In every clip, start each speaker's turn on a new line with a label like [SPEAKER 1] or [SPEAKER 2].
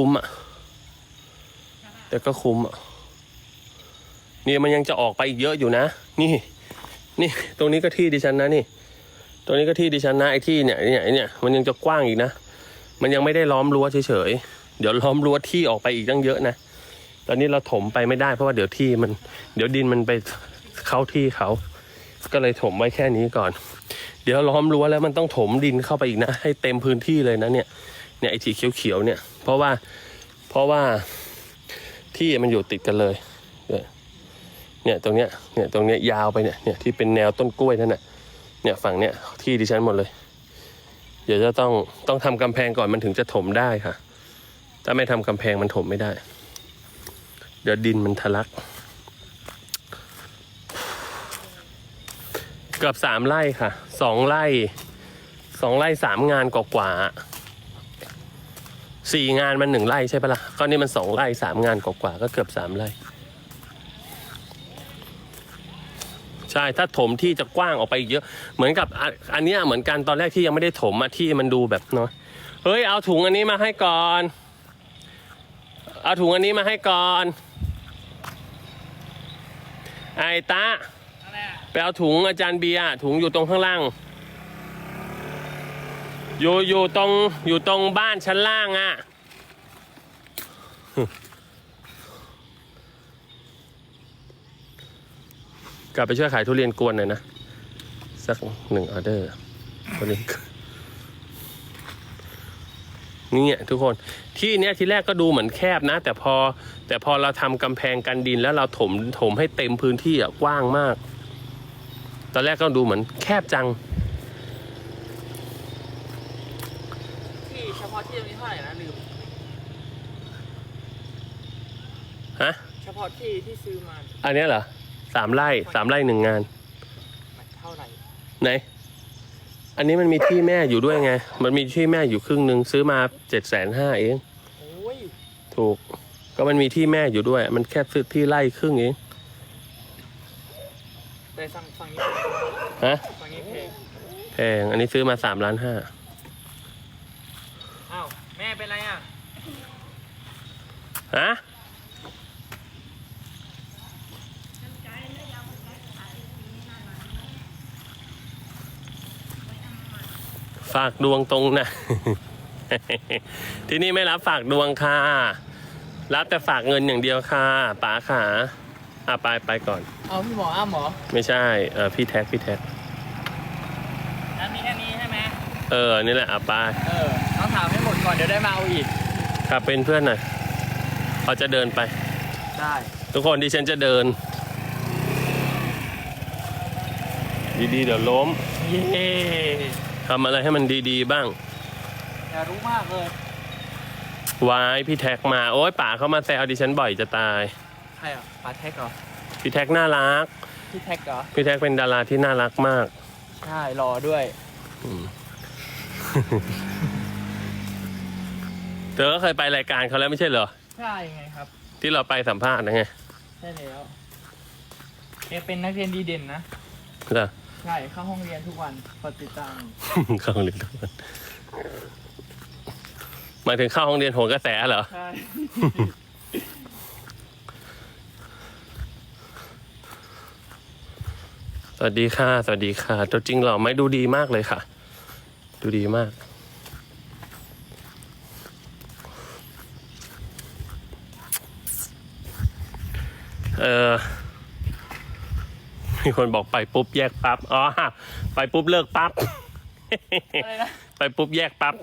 [SPEAKER 1] คุ้มอะ แต่ก็คุ้มอะ นี่มันยังจะออกไปอีกเยอะอยู่นะ นี่ นี่ ตรงนี้ก็ที่ดิฉันนะนี่ ตรงนี้ก็ที่ดิฉันนะไอ้ที่เนี่ยเนี่ยเนี่ยมันยังจะกว้างอีกนะ มันยังไม่ได้ล้อมรั้วเฉยๆ เดี๋ยวล้อมรั้วที่ออกไปอีกตั้งเยอะนะ ตอนนี้เราถมไปไม่ได้เพราะว่าเดี๋ยวที่มัน เดี๋ยวดินมันไปเข้าที่เขา ก็เลยถมไว้แค่นี้ก่อน เดี๋ยวล้อมรั้วแล้วมันต้องถมดินเข้าไปอีกนะ ให้เต็มพื้นที่เลยนะเนี่ย เนี่ยไอ้สีเขียวๆเนี่ย เพราะว่าเพราะว่าที่มันอยู่ติดกันเลย เนี่ยตรงเนี้ยเนี่ยตรงเนี้ยยาวไปเนี่ยเนี่ยที่เป็นแนวต้นกล้วยนั่นน่ะเนี่ยฝั่งเนี้ยที่ดิฉันหมดเลย เดี๋ยวจะต้องต้องทำกำแพงก่อนมันถึงจะถมได้ค่ะ ถ้าไม่ทำกำแพงมันถมไม่ได้ เดี๋ยวดินมันทะลัก เกือบสามไร่ค่ะสองไร่สองไร่สามงานกว่าๆ สี่งานมันหนึ่งไร่ใช่ปะล่ะก็นี่มันสองไร่สามงานกว่าๆก็เกือบสามไร่ใช่ถ้าถมที่จะกว้างออกไปอีกเยอะ เหมือนกับอันนี้เหมือนกันตอนแรกที่ยังไม่ได้ถมอะที่มันดูแบบน้อยเฮ้ยเอาถุงอันนี้มาให้ก่อน เอาถุงอันนี้มาให้ก่อน ไอ้ตาไปเอาถุงอาจารย์เบียร์ถุงอยู่ตรงข้างล่าง อยู่อยู่ตรงอยู่ตรงบ้านชั้นล่างอะ่ะ กลับไปช่วยขายทุเรียนกวนหน่อยนะ สักหนึ่งออเดอร์ทุเรียนกวนเนี่ยทุกคนที่เนี้ยทีแรกก็ดูเหมือนแคบนะ แต่พอแต่พอเราทำกำแพงกันดินแล้วเราถมถมให้เต็มพื้นที่อะกว้างมาก ตอนแรกก็ดูเหมือนแคบจัง
[SPEAKER 2] ที่เฉพาะ ที่ตรงนี้เท่าไหร่นะลืม
[SPEAKER 1] ฮะ
[SPEAKER 2] เฉพาะที่ที่ซื้อมา
[SPEAKER 1] อันเนี้ยเหรอสามไร่สามไร่หนึ่งงาน
[SPEAKER 2] มันเท่าไหร่
[SPEAKER 1] ไหน อันนี้มันมีที่แม่อยู่ด้วยไง มันมีที่แม่อยู่ครึ่งหนึ่งซื้อมาเจ็ดแสนห้าเอง
[SPEAKER 2] โอ้ย
[SPEAKER 1] ถูก ก็มันมีที่แม่อยู่ด้วย มันแค่ซื้อที่ไร่ครึ่งเอง
[SPEAKER 2] แต่สั่งฝั่งนี้
[SPEAKER 1] ฮะ
[SPEAKER 2] ฝั่งนี้เพลง
[SPEAKER 1] แพงอันนี้ซื้อมาสามล้านห้า
[SPEAKER 2] อ้าวแม่เป็นไรอะ
[SPEAKER 1] ฮะฝากดวงตรงนะ ที่นี่ไม่รับฝากดวงค่ะ รับแต่ฝากเงินอย่างเดียวค่ะป๋าขาอะไปไปก่อน
[SPEAKER 2] เอาพี่หมออ้าหมอ
[SPEAKER 1] ไม่ใช่ เออพี่แท็กพี่แท็ก
[SPEAKER 2] อันนี้แค่นี้ใช่ไหม
[SPEAKER 1] เออ นี่แหละอะไป
[SPEAKER 2] เออต้องถามให้หมดก่อนเดี๋ยวได้มาเอาอีก
[SPEAKER 1] ขับเป็นเพื่อนหน่อย เขาจะเดินไป
[SPEAKER 2] ได้
[SPEAKER 1] ทุกคนดิฉันจะเดิน ดีๆ เดี๋ยวล้ม
[SPEAKER 2] เย้
[SPEAKER 1] ทำอะไรให้มันดีๆ บ้าง
[SPEAKER 2] อยากรู้มากเลยวา
[SPEAKER 1] ยพี่แท็กมา โอ๊ยป่าเขามาแซวดิฉันบ่อยจะตาย
[SPEAKER 2] ใครอะปาแท็กเหรอ
[SPEAKER 1] พี่แท็กน่ารัก
[SPEAKER 2] พี่แท็กเหรอ
[SPEAKER 1] พี่แท็กเป็นดาราที่น่ารักมาก
[SPEAKER 2] ใช่รอด้วย
[SPEAKER 1] เธอก็เคยไปรายการเขาแล้วไม่ใช่เหรอ
[SPEAKER 2] ใช่ไงครับ
[SPEAKER 1] ที่เราไปสัมภาษณ์นะไง
[SPEAKER 2] ใช่แล้วแกเป็นนักเรียนดีเด่นนะ
[SPEAKER 1] เหรอ
[SPEAKER 2] ใช่เข้าห้องเรียนทุกวันกดติดตาม
[SPEAKER 1] เข้าห้องเรียนทุกวันหมายถึงเข้าห้องเรียนโหนกระแสเหรอ
[SPEAKER 2] ใช่
[SPEAKER 1] สวัสดีค่ะ สวัสดีค่ะ ตัวจริงเหรอไม่ดูดีมากเลยค่ะ ดูดีมาก เออมีคนบอกไปปุ๊บแยกปั๊บ อ๋อ ไปปุ๊บเลิกปั๊บ
[SPEAKER 2] อะไรนะ
[SPEAKER 1] ไปปุ๊บแยกปั๊บ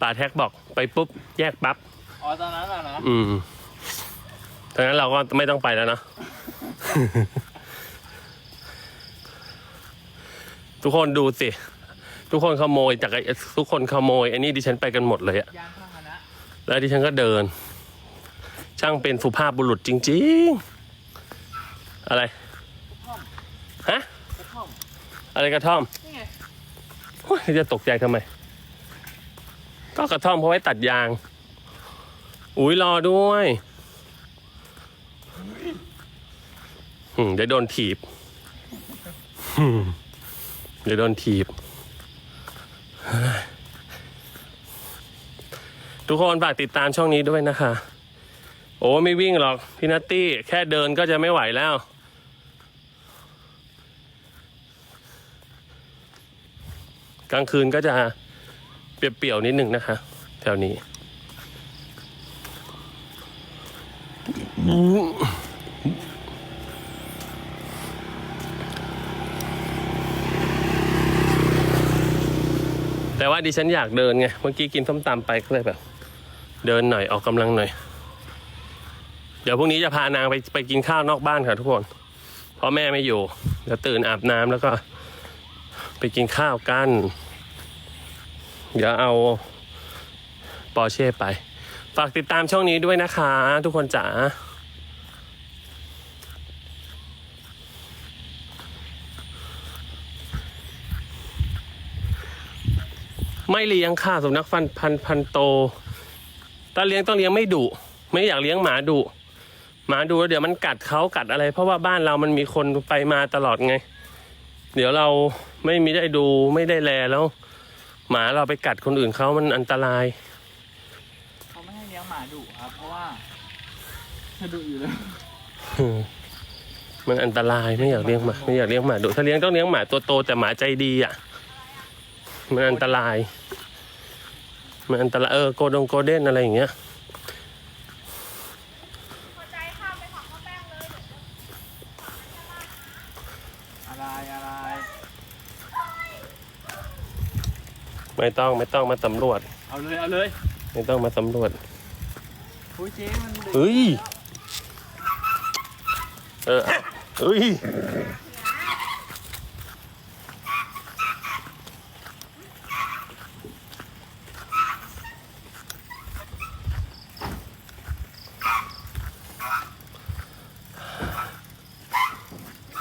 [SPEAKER 1] ป่าแท็กบอกไปปุ๊บแยกปั๊บ
[SPEAKER 2] อ๋อตอนนั้นอะนะ
[SPEAKER 1] อืมดังนั้นเราก็ไม่ต้องไปแล้วนะ ทุกคนดูสิ ทุกคนขโมยจากไอ้ทุกคนขโมยไอ้นี่ดิฉันไปกันหมดเลยอะ
[SPEAKER 2] ยานพาหนะ
[SPEAKER 1] แล้วดิฉันก็เดิน ช่างเป็นสุภาพบุรุษจริง ๆ อะไร ฮะ
[SPEAKER 2] กระท่อม
[SPEAKER 1] อะไรกระท่อม
[SPEAKER 2] นี่ไง
[SPEAKER 1] โอ้ยจะตกใจทำไม ก็กระท่อมเพราะไว้ตัดยาง อุ้ยรอด้วยอืมเดี๋ยวโดนถีบอืมเดี๋ยวโดนถีบ ทุกคนฝากติดตามช่องนี้ด้วยนะคะ โอ้ไม่วิ่งหรอกพี่นัตตี้แค่เดินก็จะไม่ไหวแล้ว กลางคืนก็จะเปียวๆนิดหนึ่งนะคะ แถวนี้ แต่ว่าดิฉันอยากเดินไง เมื่อกี้กินส้มตำไปก็เลยแบบ เดินหน่อยออกกำลังหน่อย เดี๋ยวพรุ่งนี้จะพานางไปไปกินข้าวนอกบ้านค่ะทุกคนเพราะแม่ไม่อยู่เดี๋ยวตื่นอาบน้ำแล้วก็ ไปกินข้าวกัน เดี๋ยวเอาปอเช่ไป ฝากติดตามช่องนี้ด้วยนะคะ ทุกคนจ๋าไม่เลี้ยงค่ะสุนัขฟันพันพันโต ถ้าเลี้ยงต้องเลี้ยงไม่ดุ ไม่อยากเลี้ยงหมาดุ หมาดุแล้วเดี๋ยวมันกัดเขากัดอะไร เพราะว่าบ้านเรามันมีคนไปมาตลอดไง เดี๋ยวเราไม่มีได้ดูไม่ได้แลแล้ว หมาเราไปกัดคนอื่นเขามันอันตราย
[SPEAKER 2] เขาไม่ให้เลี้ยงหมาดุครับเพราะว่าถ้าดุอยู่แล้ว
[SPEAKER 1] มันอันตรายไม่อยากเลี้ยงหมาไม่อยากเลี้ยงหมาดุถ้าเลี้ยงต้องเลี้ยงหมาตัวโตแต่หมาใจดีอะ มันอันตราย มันอันตรายเออโกดงโกลเด้นอะไรอย่างเงี้ย
[SPEAKER 2] อะไรอะไร
[SPEAKER 1] ไม่ต้องไม่ต้องมาสำรวจ
[SPEAKER 2] เอาเลยเอาเลย
[SPEAKER 1] ไม่ต้องมาสำรวจ
[SPEAKER 2] โอ้ยเจ๊มันดึก
[SPEAKER 1] เฮ้ยเออเอาเฮ้ย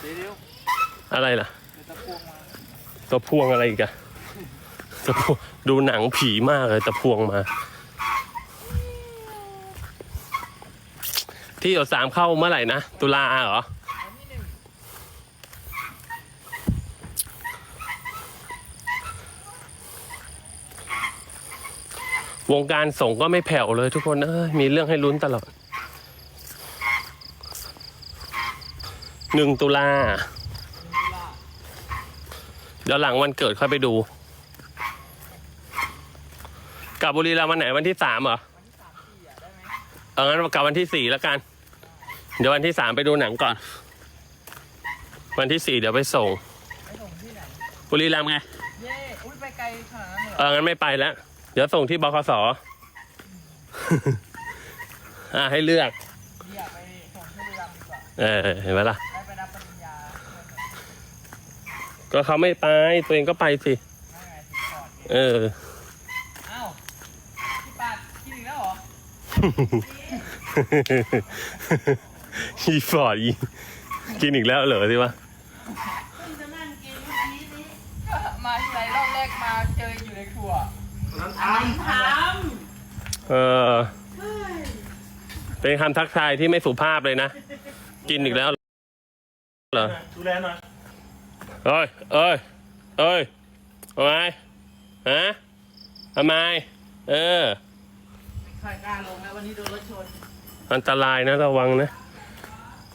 [SPEAKER 2] เจ๊เร็ว
[SPEAKER 1] อะไรล่ะ
[SPEAKER 2] เดี๋ยวตะพวงมา
[SPEAKER 1] ตะพวงอะไรอีกอะตะพวง ดูหนังผีมากเลยตะพวงมา ที่หยดสามเข้าเมื่อไหร่นะ ตุลาเหรอ
[SPEAKER 2] วันที่หนึ่ง
[SPEAKER 1] วงการส่งก็ไม่แผ่วเลยทุกคนเอ้ยมีเรื่องให้ลุ้นตลอดหนึ่งตุลา
[SPEAKER 2] ตุลา
[SPEAKER 1] เดี๋ยวหลังวันเกิดค่อยไปดู กลับบุรีรัมย์วันไหนวันที่สามเหรอ
[SPEAKER 2] วันที่สามสี่อะได้ไหม
[SPEAKER 1] เอองั้นกลับวันที่สี่แล้วกัน เดี๋ยววันที่สามไปดูหนังก่อน วันที่สี่เดี๋ยวไปส่ง
[SPEAKER 2] ไปส่งที่ไหน
[SPEAKER 1] บุรีรัมย์ไง
[SPEAKER 2] เย้อุ้ยไปไกลขนาดนั้นเลยเห
[SPEAKER 1] เอ
[SPEAKER 2] รอ
[SPEAKER 1] องั้นไม่ไปแล้ว เดี๋ยวส่งที่บคสอะให้เลือก
[SPEAKER 2] อยากไปส่งที่บุรีรัมย์ดีกว่า
[SPEAKER 1] เออเห็นไหมล่ะ
[SPEAKER 2] ได้ไปรับปริญญา
[SPEAKER 1] ก็เขาไม่ไปตัวเองก็ไปสิ
[SPEAKER 2] ไม่ไงถึงก่อนไง
[SPEAKER 1] เออ
[SPEAKER 2] อ้าวพี่ปาดกินอีกแล้วเหรอ
[SPEAKER 1] อีฟอร์ดอีกินอีกแล้วเหรอสิวะ
[SPEAKER 2] มาที่ไรรอบแรกมาเจออยู่ในครัว
[SPEAKER 1] เออ เป็นคำทักทายที่ไม่สุภาพเลยนะ กินอีกแล้วเหรอ
[SPEAKER 3] ดูแลหน่อย
[SPEAKER 1] เอ้ยเอ้ยเอ้ยทำไมฮะทำไมเออ
[SPEAKER 2] ใครกล้าลงแล้ววันนี้โดนรถชน
[SPEAKER 1] อันตรายนะระวังนะ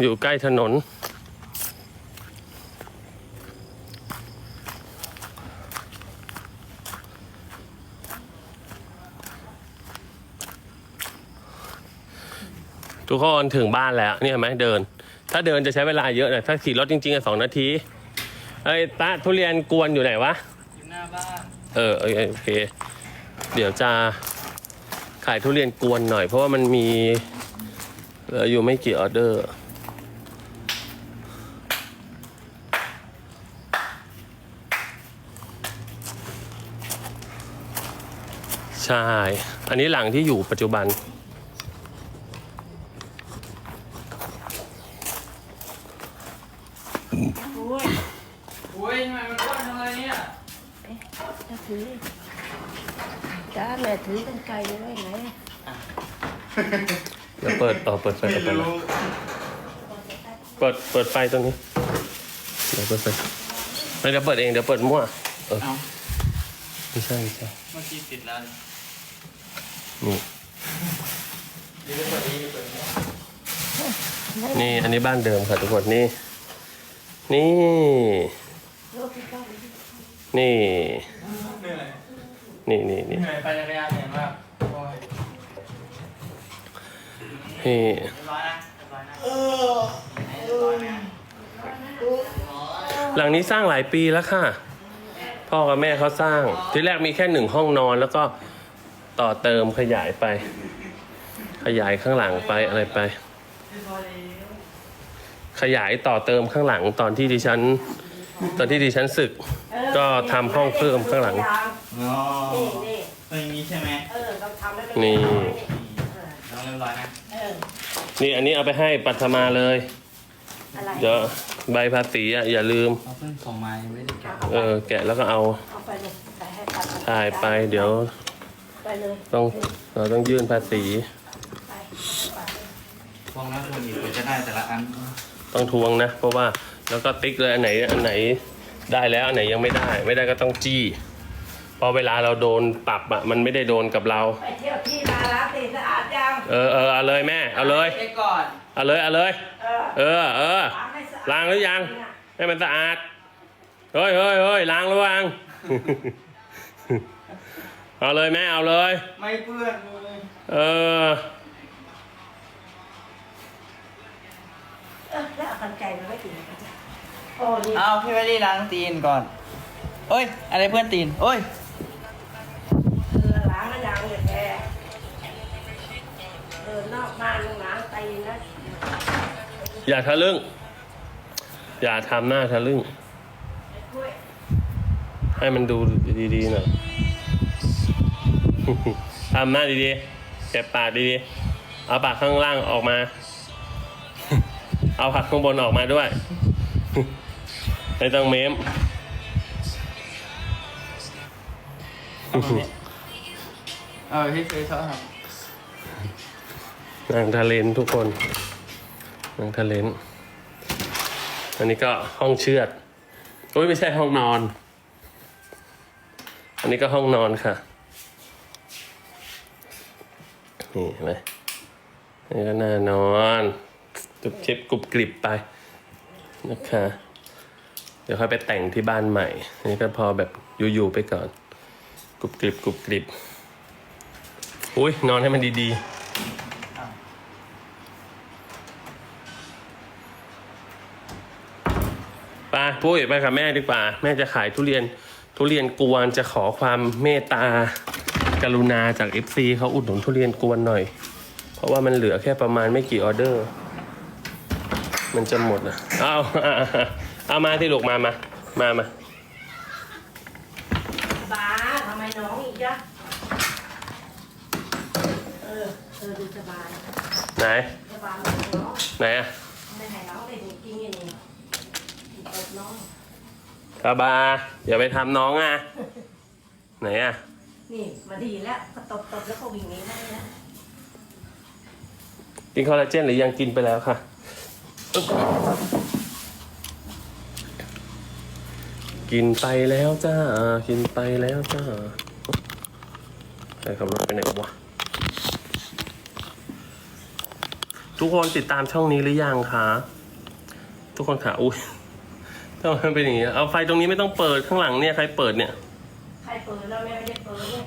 [SPEAKER 1] อยู่ใกล้ถนน ทุกคนถึงบ้านแล้วเนี่ยเห็นไหมเดิน ถ้าเดินจะใช้เวลาเยอะหน่อยถ้าขี่รถจริงๆอะสองนาทีไอ้ยตาทุเรียนกวนอยู่ไหนวะ
[SPEAKER 2] อยู่หน้าบ้าน
[SPEAKER 1] เออเออโอเค เดี๋ยวจะ ขายทุเรียนกวนหน่อย เพราะว่ามันมีเหลืออยู่ไม่กี่ออเดอร์ใช่ อันนี้หลังที่อยู่ปัจจุบัน
[SPEAKER 2] โอ้ยทำไมมันอ้วนจังเลยเนี่ย
[SPEAKER 4] ถ้าถือจ้าแม่ถือกันไกลไว้ไหน
[SPEAKER 1] เดี๋ยวเปิดเออเปิดไฟเปิดไฟเลยเปิดเปิดไฟตรงนี้เดี๋ยวเปิดไฟเดี๋ยวเปิดเองเดี๋ยวเปิดมั่วเออ
[SPEAKER 2] เอา
[SPEAKER 1] ไม่ใช่ไม่ใช่
[SPEAKER 2] เมื่อกี้ติดแล้ว
[SPEAKER 1] มนี่
[SPEAKER 2] ดีกว่านี้ดีกว่านี้
[SPEAKER 1] นี่อันนี้บ้านเดิมค่ะทุกคนนี่ นี่ นี่
[SPEAKER 2] เหนื่อย
[SPEAKER 1] นี่นี่นี่
[SPEAKER 2] เหนื่อยไปจักรยานเหนื่อย
[SPEAKER 1] นี่
[SPEAKER 2] เรียบร้อยนะเรียบร้อยนะเออเรียบร้อยนะ
[SPEAKER 1] หลังนี้สร้างหลายปีแล้วค่ะ พ่อกับแม่เขาสร้าง ที่แรกมีแค่หนึ่งห้องนอนแล้วก็ต่อเติมขยายไป ขยายข้างหลังไปอะไรไป ขยายต่อเติมข้างหลังตอนที่ดิฉัน ตอนที่ดิฉันศึก ก็ทำห้องเพิ่มข้างหลัง
[SPEAKER 2] อ๋อ
[SPEAKER 4] นี่นี่
[SPEAKER 2] เป็นอย่างนี้ใช่ไหม
[SPEAKER 4] เออเราทำแล้ว
[SPEAKER 1] นี่
[SPEAKER 2] ต้องเรียบร้อยนะ
[SPEAKER 4] เออ
[SPEAKER 1] นี่อันนี้เอาไปให้ปัทมาเลย
[SPEAKER 4] อะไร
[SPEAKER 1] เดี๋ยวใบภาษีอะอย่าลืม
[SPEAKER 2] เขาเพิ่งส่งมายังไม่ได้แกะ
[SPEAKER 1] เออ แกะแล้วก็เอา
[SPEAKER 4] เอาไปเลยไปให้ปัด
[SPEAKER 1] ถ่ายไปเดี๋ยว
[SPEAKER 4] ไปเลย
[SPEAKER 1] ต้องเราต้องยื่นภาษี
[SPEAKER 4] ไป
[SPEAKER 2] พวกนั้นคนอีกกว่าจะได้แต่ละอัน
[SPEAKER 1] ต้องทวงนะ เพราะว่าแล้วก็ติ๊กเลยอันไหนอันไหนได้แล้วอันไหนยังไม่ได้ ไม่ได้ก็ต้องจี้เพราะเวลาเราโดนปรับอะมันไม่ได้โดนกับเรา
[SPEAKER 4] ไปเที่ยวที่นาล้างตีนสะอาด ยัง
[SPEAKER 1] เออเออเอาเลยแม่เอาเลย
[SPEAKER 2] เช็คก่อน
[SPEAKER 1] เอาเลยเอาเลย
[SPEAKER 4] เออ
[SPEAKER 1] เออเออ
[SPEAKER 4] ล้างให้สะอาด
[SPEAKER 1] ล้างหรือยัง ให้มันสะอาด เฮ้ยเฮ้ยเฮ้ยล้างหรือยัง เอาเลยแม่เอาเลย
[SPEAKER 2] ไม่เปื้อนเลย
[SPEAKER 1] เออ
[SPEAKER 4] เออแล้วเอากันไก่มาไม่ถึงโอ้นี่
[SPEAKER 2] เอาพี่ไม่ได้ล้างตีนก่อนเอ้ย อะไรเพื่อนตีนเอ้ย
[SPEAKER 4] ดินนอกบ้านล้างตีนนะ
[SPEAKER 1] อย่าทะลึ่ง อย่าทำหน้าทะลึ่ง
[SPEAKER 4] กล้วย
[SPEAKER 1] ให้มันดูดีๆหน่อย ทำหน้าดีๆเก็บปากดีๆ เอาปากข้างล่างออกมา เอาผักข้างบนออกมาด้วย ไม่ต้องเม้ม
[SPEAKER 2] เออพี่เคยชอบท
[SPEAKER 1] นางทะเลนทุกคนนางทะเลนอันนี้ก็ห้องเชือดโอ้ยไม่ใช่ห้องนอน อันนี้ก็ห้องนอนค่ะนี่เห็นไหมนนี้ก็น่านอนจุบชิบกรุบกริบไปนะคะเดี๋ยวค่อยไปแต่งที่บ้านใหม่ อันนี้ก็พอแบบอยู่ๆไปก่อนกรุบกริบกรุบกริบอุ้ยนอนให้มันดีๆ ปปุ้ยไปกับแม่ดีกว่า แม่จะขายทุเรียนทุเรียนกวนจะขอความเมตตากรุณาจาก FC เขาอุดหนุนทุเรียนกวนหน่อย เพราะว่ามันเหลือแค่ประมาณไม่กี่ออเดอร์ มันจะหมดนะเอาเอาเอาเอามาที่ลูกมามามามา
[SPEAKER 4] บ้าทำไมน้องอีกจ๊ะเออเออดูสบาย
[SPEAKER 1] ไหน
[SPEAKER 4] สบายเลยน้อง
[SPEAKER 1] ไหนอะ
[SPEAKER 4] ไม่ให้น้องได้จริงๆอย่างนี้ต บน้อง
[SPEAKER 1] กาบาอย่าไปทำน้องอะ ไหนอะ
[SPEAKER 4] นี่มาดีแล้วก็ตบตบแล้วก็วิ่งหนีได้แล้ว
[SPEAKER 1] กินคอลลาเจนหรือยังกินไปแล้วค่ะ กินไปแล้วจ้า กินไปแล้วจ้าใครขับรถไปไหนวะ ทุกคนติดตามช่องนี้หรือยังคะ ทุกคนขาอุ้ย ทำไมมันเป็นอย่างนี้เอาไฟตรงนี้ไม่ต้องเปิดข้างหลังเนี่ยใครเปิดเนี่ย
[SPEAKER 4] ใครเปิดแล้วแม่ไม่ได้เปิดเนี่ย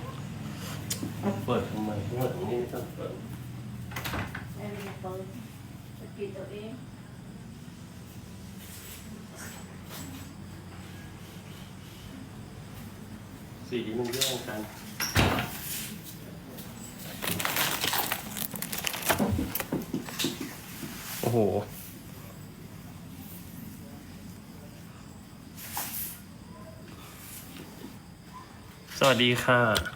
[SPEAKER 1] เปิดทำไมข้างหลังนี่ไม่ต้องเปิด
[SPEAKER 4] แม่ไม่ได้เปิดจะปิดตัวเอง
[SPEAKER 1] สีมันแย่งกันโอ้โห วัสดีค่ะ